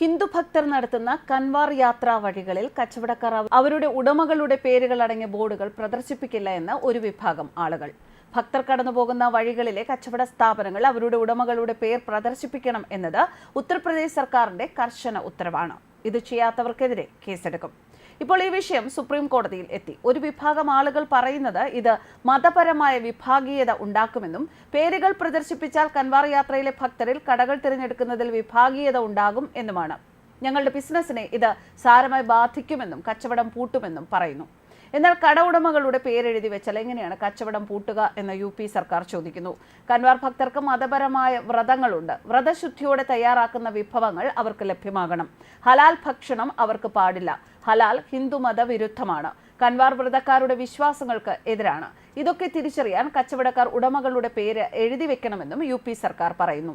ഹിന്ദു ഭക്തർ നടത്തുന്ന കൻവാർ യാത്രാ വഴികളിൽ കച്ചവടക്കാർ അവരുടെ ഉടമകളുടെ പേരുകൾ അടങ്ങിയ ബോർഡുകൾ പ്രദർശിപ്പിക്കില്ല എന്ന് ഒരു വിഭാഗം ആളുകൾ. ഭക്തർ കടന്നുപോകുന്ന വഴികളിലെ കച്ചവട സ്ഥാപനങ്ങൾ അവരുടെ ഉടമകളുടെ പേർ പ്രദർശിപ്പിക്കണം എന്നത് ഉത്തർപ്രദേശ് സർക്കാരിന്റെ കർശന ഉത്തരവാണ്. ഇത് ചെയ്യാത്തവർക്കെതിരെ കേസെടുക്കും. ഇപ്പോൾ ഈ വിഷയം സുപ്രീം കോടതിയിൽ എത്തി. ഒരു വിഭാഗം ആളുകൾ പറയുന്നത് ഇത് മതപരമായ വിഭാഗീയത ഉണ്ടാക്കുമെന്നും പേരുകൾ പ്രദർശിപ്പിച്ചാൽ കൻവാർ യാത്രയിലെ ഭക്തരിൽ കടകൾ തിരഞ്ഞെടുക്കുന്നതിൽ വിഭാഗീയത ഉണ്ടാകും എന്നുമാണ്. ഞങ്ങളുടെ ബിസിനസ്സിനെ ഇത് സാരമായി ബാധിക്കുമെന്നും കച്ചവടം പൂട്ടുമെന്നും പറയുന്നു. എന്നാൽ കട ഉടമകളുടെ പേരെഴുതി വെച്ചാൽ എങ്ങനെയാണ് കച്ചവടം പൂട്ടുക എന്ന് യു പി സർക്കാർ ചോദിക്കുന്നു. കൻവാർ ഭക്തർക്ക് മതപരമായ വ്രതങ്ങളുണ്ട്. വ്രതശുദ്ധിയോടെ തയ്യാറാക്കുന്ന വിഭവങ്ങൾ അവർക്ക് ലഭ്യമാകണം. ഹലാൽ ഭക്ഷണം അവർക്ക് പാടില്ല. ഹലാൽ ഹിന്ദുമത മതവിരുദ്ധമാണ് കൻവാർ വ്രതക്കാരുടെ വിശ്വാസങ്ങൾക്ക് എതിരാണ്. ഇതൊക്കെ തിരിച്ചറിയാൻ കച്ചവടക്കാർ ഉടമകളുടെ പേര് എഴുതി വെക്കണമെന്നും യു സർക്കാർ പറയുന്നു.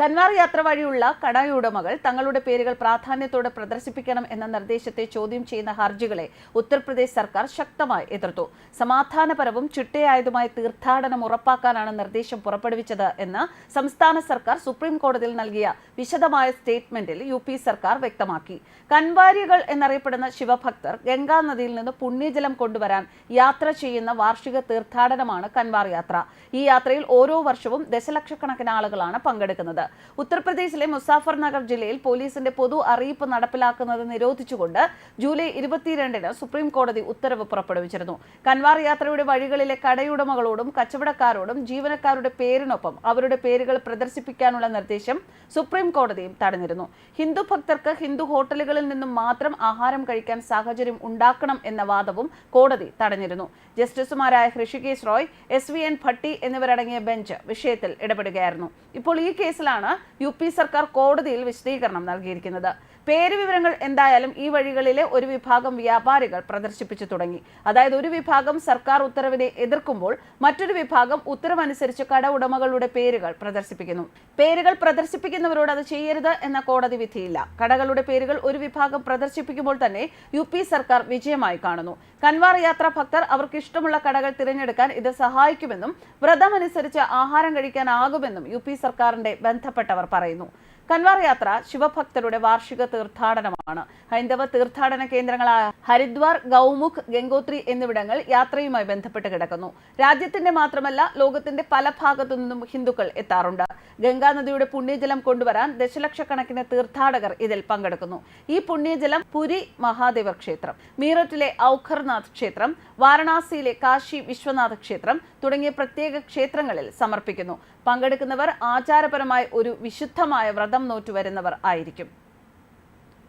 കൻവാർ യാത്ര വഴിയുള്ള കടയുടമകൾ തങ്ങളുടെ പേരുകൾ പ്രാധാന്യത്തോടെ പ്രദർശിപ്പിക്കണം എന്ന നിർദ്ദേശത്തെ ചോദ്യം ചെയ്യുന്ന ഹർജികളെ ഉത്തർപ്രദേശ് സർക്കാർ ശക്തമായി എതിർത്തു. സമാധാനപരവും ചിട്ടയായതുമായ തീർത്ഥാടനം ഉറപ്പാക്കാനാണ് നിർദ്ദേശം പുറപ്പെടുവിച്ചത് എന്ന് സംസ്ഥാന സർക്കാർ സുപ്രീം കോടതിയിൽ നൽകിയ വിശദമായ സ്റ്റേറ്റ്മെന്റിൽ യു സർക്കാർ വ്യക്തമാക്കി. കൻവാരികൾ എന്നറിയപ്പെടുന്ന ശിവഭക്തർ ഗംഗാ നദിയിൽ നിന്ന് പുണ്യജലം കൊണ്ടുവരാൻ യാത്ര ചെയ്യുന്ന വാർഷിക തീർത്ഥാടനമാണ് കൻവാർ യാത്ര. ഈ യാത്രയിൽ ഓരോ വർഷവും ദശലക്ഷക്കണക്കിന് ആളുകളാണ് പങ്കെടുക്കുന്നത്. ഉത്തർപ്രദേശിലെ മുസാഫർ നഗർ ജില്ലയിൽ പോലീസിന്റെ പൊതു അറിയിപ്പ് നടപ്പിലാക്കുന്നത് നിരോധിച്ചുകൊണ്ട് ജൂലൈ ഇരുപത്തിരണ്ടിന് സുപ്രീം കോടതി ഉത്തരവ് പുറപ്പെടുവിച്ചിരുന്നു. കൻവാർ യാത്രയുടെ വഴികളിലെ കടയുടമകളോടും കച്ചവടക്കാരോടും ജീവനക്കാരുടെ പേരിനൊപ്പം അവരുടെ പേരുകൾ പ്രദർശിപ്പിക്കാനുള്ള നിർദ്ദേശം സുപ്രീം കോടതിയും തടഞ്ഞിരുന്നു. ഹിന്ദു ഭക്തർക്ക് ഹിന്ദു ഹോട്ടലുകളിൽ നിന്നും മാത്രം ആഹാരം കഴിക്കാൻ സാഹചര്യം ഉണ്ടാക്കണം എന്ന വാദവും കോടതി തടഞ്ഞിരുന്നു. ജസ്റ്റിസുമാരായ Hrishikesh Roy S V N Bhatti എന്നിവരടങ്ങിയ ബെഞ്ച് വിഷയത്തിൽ ഇടപെടുകയായിരുന്നു. ഇപ്പോൾ ഈ കേസിലാണ് യു പി സർക്കാർ കോടതിയിൽ വിശദീകരണം നൽകിയിരിക്കുന്നത്. പേര് വിവരങ്ങൾ എന്തായാലും ഈ വഴികളിലെ ഒരു വിഭാഗം വ്യാപാരികൾ പ്രദർശിപ്പിച്ചു തുടങ്ങി. അതായത് ഒരു വിഭാഗം സർക്കാർ ഉത്തരവിനെ എതിർക്കുമ്പോൾ മറ്റൊരു വിഭാഗം ഉത്തരവനുസരിച്ച് കട ഉടമകളുടെ പേരുകൾ പ്രദർശിപ്പിക്കുന്നു. പേരുകൾ പ്രദർശിപ്പിക്കുന്നവരോട് അത് ചെയ്യരുത് എന്ന കോടതി വിധിയില്ല. കടകളുടെ പേരുകൾ ഒരു വിഭാഗം പ്രദർശിപ്പിക്കുമ്പോൾ തന്നെ യു പി സർക്കാർ വിജയമായി കാണുന്നു. കൻവാർ യാത്ര ഭക്തർ അവർക്ക് ഇഷ്ടമുള്ള കടകൾ തിരഞ്ഞെടുക്കാൻ ഇത് സഹായിക്കുമെന്നും വ്രതമനുസരിച്ച് ആഹാരം കഴിക്കാനാകുമെന്നും യു പി സർക്കാരിന്റെ ബന്ധപ്പെട്ടവർ പറയുന്നു. കൻവാർ യാത്ര ശിവഭക്തരുടെ വാർഷിക തീർത്ഥാടനമാണ്. ഹൈന്ദവ തീർത്ഥാടന കേന്ദ്രങ്ങളായ ഹരിദ്വാർ ഗൗമുഖ് ഗംഗോത്രി എന്നിവിടങ്ങൾ യാത്രയുമായി ബന്ധപ്പെട്ട് കിടക്കുന്നു. രാജ്യത്തിന്റെ മാത്രമല്ല ലോകത്തിന്റെ പല ഭാഗത്തു നിന്നും ഹിന്ദുക്കൾ എത്താറുണ്ട്. ഗംഗാനദിയുടെ പുണ്യജലം കൊണ്ടുവരാൻ ദശലക്ഷക്കണക്കിന് തീർത്ഥാടകർ ഇതിൽ പങ്കെടുക്കുന്നു. ഈ പുണ്യജലം പുരി മഹാദേവ ക്ഷേത്രം മീററ്റിലെ ഔഖർനാഥ് ക്ഷേത്രം വാരണാസിയിലെ കാശി വിശ്വനാഥ ക്ഷേത്രം തുടങ്ങിയ പ്രത്യേക ക്ഷേത്രങ്ങളിൽ സമർപ്പിക്കുന്നു. പങ്കെടുക്കുന്നവർ ആചാരപരമായി ഒരു വിശുദ്ധമായ വ്രതം നോറ്റുവരുന്നവർ ആയിരിക്കും.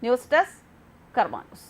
News desk കർമാനൂസ്.